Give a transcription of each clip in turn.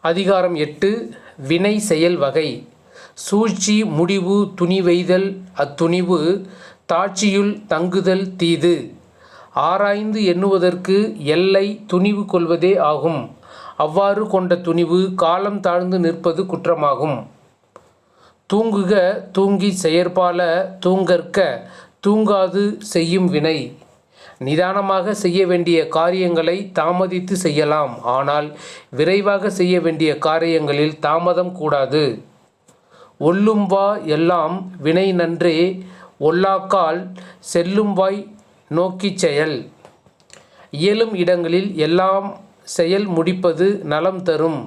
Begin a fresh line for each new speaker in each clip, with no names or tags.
அதிகாரம் எட்டு வினை செயல் வகை. சூழ்ச்சி முடிவு துணிவெய்தல். அத்துணிவு தாட்சியுள் தங்குதல் தீது. ஆராய்ந்து எண்ணுவதற்கு எல்லை துணிவு கொள்வதே ஆகும். அவ்வாறு கொண்ட துணிவு காலம் தாழ்ந்து நிற்பது குற்றமாகும். தூங்குக தூங்கிச் செயற்பால தூங்கற்க தூங்காது செய்யும் வினை. நிதானமாக செய்ய வேண்டிய காரியங்களை தாமதித்து செய்யலாம். ஆனால் விரைவாக செய்ய வேண்டிய காரியங்களில் தாமதம் கூடாது. ஒல்லும் வா எல்லாம் வினை நன்றே ஒல்லாக்கால் செல்லும் வாய் நோக்கிச் செயல். இயலும் இடங்களில் எல்லாம் செயல் முடிப்பது நலம் தரும்.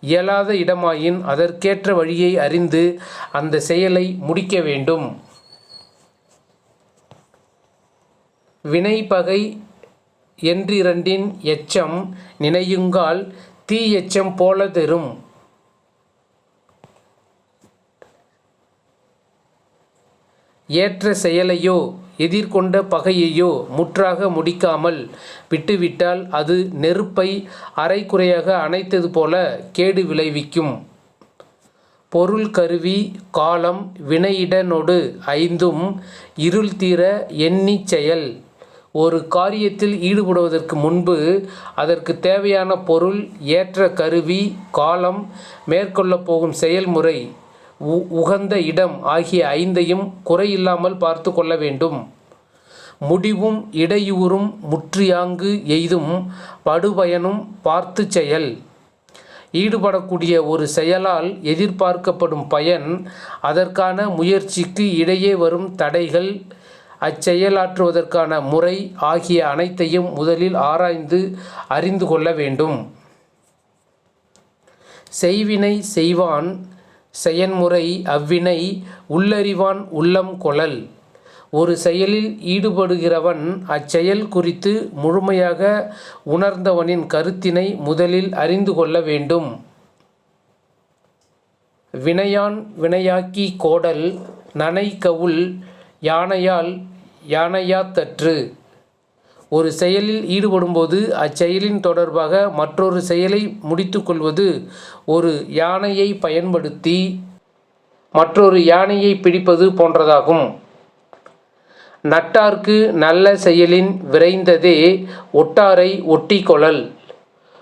இயலாத இடமாயின் அதற்கேற்ற வழியை அறிந்து அந்த செயலை முடிக்க வேண்டும். வினைபகை என்றிரண்டின் எச்சம் நினையுங்கால் தீ எச்சம் போல தெரும் ஏற்ற செயலையோ எதிர்கொண்ட பகையையோ முற்றாக முடிக்காமல் விட்டுவிட்டால் அது நெருப்பை அரைக்குறையாக அணைத்தது போல கேடு விளைவிக்கும். பொருள் கருவி காலம் வினையிடனொடு ஐந்தும் இருள் தீர எண்ணிச் செயல். ஒரு காரியத்தில் ஈடுபடுவதற்கு முன்பு அதற்கு தேவையான பொருள் ஏற்ற கருவி காலம் மேற்கொள்ளப் போகும் செயல்முறை உ உகந்த இடம் ஆகிய ஐந்தையும் குறையில்லாமல் பார்த்து கொள்ள வேண்டும். முடிவும் இடையூறும் முற்றியாங்கு எய்தும் படுபயனும் பார்த்து செயல். ஈடுபடக்கூடிய ஒரு செயலால் எதிர்பார்க்கப்படும் பயன் அதற்கான முயற்சிக்கு இடையே வரும் தடைகள் அச்செயலாற்றுவதற்கான முறை ஆகிய அனைத்தையும் முதலில் ஆராய்ந்து அறிந்து கொள்ள வேண்டும். செய்வினை செய்வான் செயன்முறை அவ்வினை உள்ளறிவான் உள்ளம் கொளல் ஒரு செயலில் ஈடுபடுகிறவன் அச்செயல் குறித்து முழுமையாக உணர்ந்தவனின் கருத்தினை முதலில் அறிந்து கொள்ள வேண்டும். வினையான் வினையாக்கி கோடல் நனை கவுள் யானையால் யானையாத்தற்று ஒரு செயலில் ஈடுபடும்போது அச்செயலின் தொடர்பாக மற்றொரு செயலை முடித்துக்கொள்வது ஒரு யானையை பயன்படுத்தி மற்றொரு யானையை பிடிப்பது போன்றதாகும். நட்டார்க்கு நல்ல செயலின் விரைந்ததே ஒட்டாரை ஒட்டி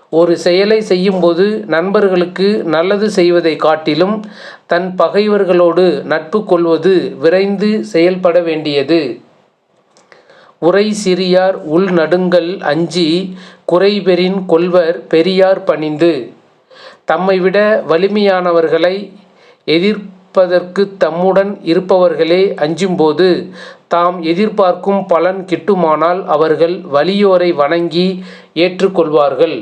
ஒரு செயலை செய்யும்போது நண்பர்களுக்கு நல்லது செய்வதை காட்டிலும் தன் பகைவர்களோடு நட்பு கொள்வது விரைந்து செயல்பட வேண்டியது. உரை சிறியார் உள் நடுங்கல் அஞ்சி குறைபெறின் கொள்வர் பெரியார் பணிந்து. தம்மை விட வலிமையானவர்களை எதிர்ப்பதற்கு தம்முடன் இருப்பவர்களே அஞ்சும்போது தாம் எதிர்பார்க்கும் பலன் கிட்டுமானால் அவர்கள் வலியோரை வணங்கி ஏற்றுக்கொள்வார்கள்.